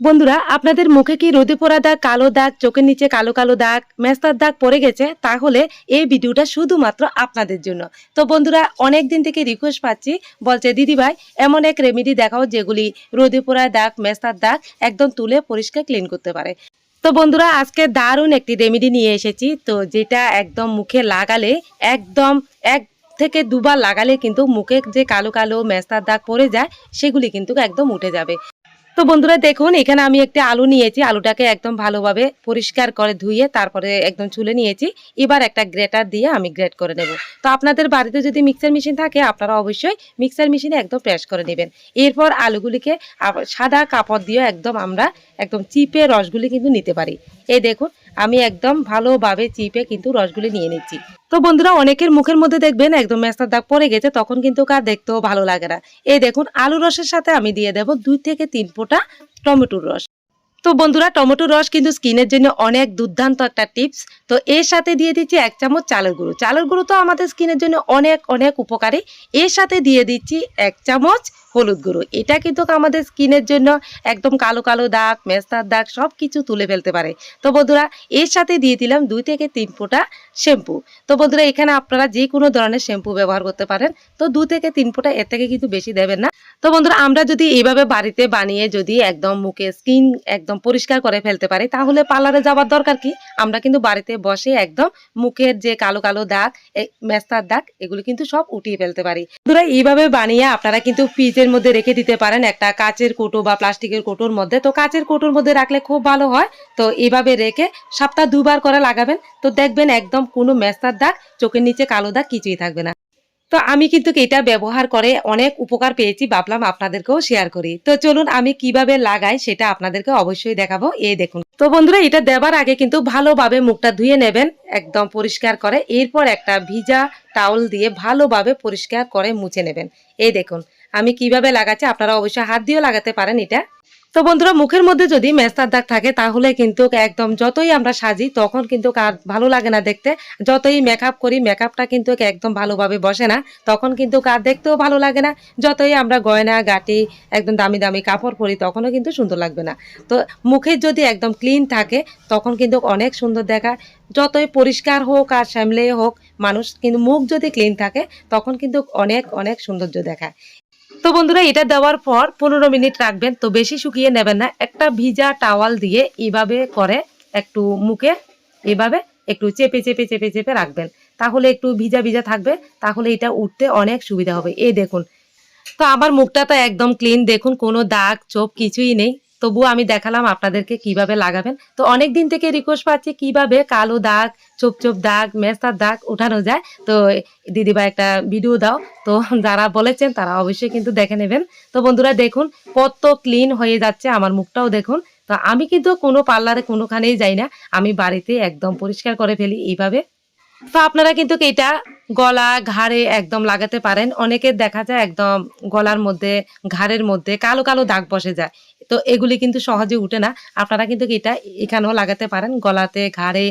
বন্ধুরা, আপনাদের মুখে কি রোদে পোড়া দাগ, কালো দাগ, চোখের নিচে কালো কালো দাগ, মেস্তার দাগ পড়ে গেছে? তাহলে এই ভিডিওটা শুধুমাত্র আপনাদের জন্য। তো বন্ধুরা, অনেক দিন থেকে রিকোয়েস্ট পাচ্ছি। বলছে, দিদি ভাই, এমন এক রেমেডি দেখাও যেগুলি রোদে পোড়া দাগ, মেস্তার দাগ একদম তুলে পরিষ্কার ক্লিন করতে পারে। তো বন্ধুরা, আজকে দারুণ একটি রেমেডি নিয়ে এসেছি। তো যেটা একদম মুখে লাগালে, একদম এক থেকে দুবার লাগালে কিন্তু মুখে যে কালো কালো মেস্তার দাগ পড়ে যায়, সেগুলি কিন্তু একদম উঠে যাবে। তো বন্ধুরা দেখুন, এখানে আমি একটি আলু নিয়েছি। আলুটাকে একদম ভালোভাবে পরিষ্কার করে ধুয়ে তারপরে একদম চুলে নিয়েছি। এবার একটা গ্রেটার দিয়ে আমি গ্রেট করে নেব। তো আপনাদের বাড়িতে যদি মিক্সার মেশিন থাকে, আপনারা অবশ্যই মিক্সার মেশিনে একদম প্রেস করে নেবেন। এরপর আলুগুলিকে সাদা কাপড় দিয়ে একদম আমরা একদম চিপে রসগুলি কিন্তু নিতে পারি। এই দেখুন আমি একদম ভালোভাবে চিপে কিন্তু রসগুলি নিয়ে নিচ্ছি। তো বন্ধুরা, অনেকের মুখের মধ্যে দেখবেন একদম মেস্তার দাগ পড়ে গেছে, তখন কিন্তু কার দেখতেও ভালো লাগে না। এই দেখুন, আলু রসের সাথে আমি দিয়ে দেব দুই থেকে তিন ফোঁটা টমেটোর রস। তো বন্ধুরা, টমেটোর রস কিন্তু স্কিনের জন্য অনেক দুর্দান্ত একটা টিপস। তো এর সাথে দিয়ে দিচ্ছি এক চামচ চালের গুঁড়ো। চালের গুঁড়ো তো আমাদের স্কিনের জন্য অনেক অনেক উপকারী। এর সাথে দিয়ে দিচ্ছি এক চামচ হলুদ গুঁড়ো। এটা কিন্তু আমাদের স্কিনের জন্য একদম কালো কালো দাগ, মেস্তার দাগ সব কিছু তুলে ফেলতে পারে। তো বন্ধুরা, এর সাথে দিয়ে দিলাম দুই থেকে তিন ফোঁটা শ্যাম্পু তো বন্ধুরা, এখানে আপনারা যে কোনো ধরনের শ্যাম্পু ব্যবহার করতে পারেন। তো দু থেকে তিন ফোঁটা এর থেকে কিন্তু বেশি দেবেন না। তো বন্ধুরা, আমরা যদি এইভাবে বাড়িতে বানিয়ে যদি একদম মুখে স্কিন একদম পরিষ্কার করে ফেলতে পারি, তাহলে পার্লারে যাওয়ার দরকার কি? আমরা কিন্তু বাড়িতে বসে একদম মুখের যে কালো কালো দাগ মেস্তার দাগ, এগুলো কিন্তু সব উঠিয়ে ফেলতে পারি। বন্ধুরা, এইভাবে বানিয়ে আপনারা কিন্তু ফ্রিজের মধ্যে রেখে দিতে পারেন একটা কাচের কোটো বা প্লাস্টিকের কোটোর মধ্যে। তো কাচের কোটোর মধ্যে রাখলে খুব ভালো হয়। তো এইভাবে রেখে সপ্তাহ দুবার করে লাগাবেন। তো দেখবেন একদম কোনো মেস্তার দাগ, চোখের নিচে কালো দাগ কিছুই থাকবে না। তো আমি কিন্তু এটা ব্যবহার করে অনেক উপকার পেয়েছি ভাবলাম আপনাদেরকেও শেয়ার করি। তো চলুন আমি কীভাবে লাগাই সেটা আপনাদেরকে অবশ্যই দেখাবো। এই দেখুন। তো বন্ধুরা, এটা দেবার আগে কিন্তু ভালোভাবে মুখটা ধুয়ে নেবেন, একদম পরিষ্কার করে। এরপর একটা ভিজা টাওয়াল দিয়ে ভালোভাবে পরিষ্কার করে মুছে নেবেন। এই দেখুন আমি কীভাবে লাগাচ্ছি আপনারা অবশ্যই হাত দিয়েও লাগাতে পারেন এটা। তো বন্ধুরা, মুখের মধ্যে যদি মেস্তার দাগ থাকে, তাহলে কিন্তু একদম যতই আমরা সাজি, তখন কিন্তু আর ভালো লাগে না দেখতে। যতই মেকআপ করি মেকআপটা কিন্তু একদম ভালোভাবে বসে না। তখন কিন্তু কার দেখতেও ভালো লাগে না। যতই আমরা গয়না, গাটি, একদম দামি দামি কাপড় পরি, তখনও কিন্তু সুন্দর লাগবে না। তো মুখের যদি একদম ক্লিন থাকে, তখন কিন্তু অনেক সুন্দর দেখা যতই পরিষ্কার হোক আর শ্যামলে হোক, মানুষ কিন্তু মুখ যদি ক্লিন থাকে, তখন কিন্তু অনেক অনেক সৌন্দর্য দেখায়। তো বন্ধুরা, এটা দেওয়ার পর পনেরো মিনিট রাখবেন। তো বেশি শুকিয়ে নেবেন না। একটা ভিজা টাওয়াল দিয়ে এভাবে করে একটু মুখে এভাবে একটু চেপে চেপে চেপে চেপে রাখবেন। তাহলে একটু ভিজা ভিজা থাকবে। তাহলে এটা উঠতে অনেক সুবিধা হবে। এই দেখুন। তো আমার মুখটা তো একদম ক্লিন দেখুন, কোনো দাগ চোপ কিছুই নেই। তবুও আমি দেখালাম আপনাদেরকে কীভাবে লাগাবেন। তো অনেক দিন থেকে রিকোয়েস্ট পাচ্ছি কীভাবে কালো দাগ চোপ চোপ দাগ, মেস্তার দাগ উঠানো যায়। তো দিদিভাই একটা ভিডিও দাও। তো যারা বলেছেন তারা অবশ্যই কিন্তু দেখে নেবেন। তো বন্ধুরা দেখুন, কত ক্লিন হয়ে যাচ্ছে আমার মুখটাও দেখুন। তো আমি কিন্তু কোনো পার্লারে কোনোখানেই যাই না। আমি বাড়িতে একদম পরিষ্কার করে ফেলি এইভাবে। তো আপনারা কিন্তু এটা গলা, ঘাড়ে একদম লাগাতে পারেন। অনেকে দেখা যায় একদম গলার মধ্যে, ঘাড়ের মধ্যে কালো কালো দাগ বসে যায়। তো এগুলি কিন্তু সহজে উঠে না। আপনারা কিন্তু এটা এখানেও লাগাতে পারেন। গলাতে, ঘাড়ে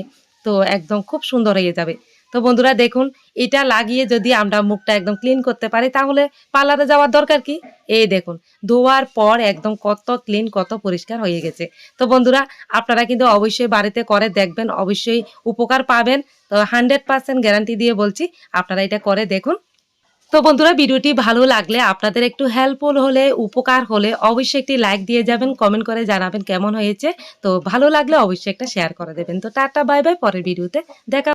তো একদম খুব সুন্দর হয়ে যাবে। তো বন্ধুরা দেখুন, এটা লাগিয়ে যদি আমরা মুখটা একদম ক্লিন করতে পারি, তাহলে পার্লারে যাওয়ার দরকার কি? এই দেখুন, ধোয়ার পর একদম কত ক্লিন কত পরিষ্কার হয়ে গেছে। তো বন্ধুরা, আপনারা কিন্তু অবশ্যই বাড়িতে করে দেখবেন, অবশ্যই উপকার পাবেন। তো হান্ড্রেড পার্সেন্ট গ্যারান্টি দিয়ে বলছি, আপনারা এটা করে দেখুন। তো বন্ধুরা, ভিডিওটি ভালো লাগলে, আপনাদের একটু হেল্পফুল হলে উপকার হলে, অবশ্যই একটি লাইক দিয়ে যাবেন কমেন্ট করে জানাবেন কেমন হয়েছে। তো ভালো লাগলে অবশ্যই একটা শেয়ার করে দেবেন। তো টাটা বাই বাই পরের ভিডিওতে দেখা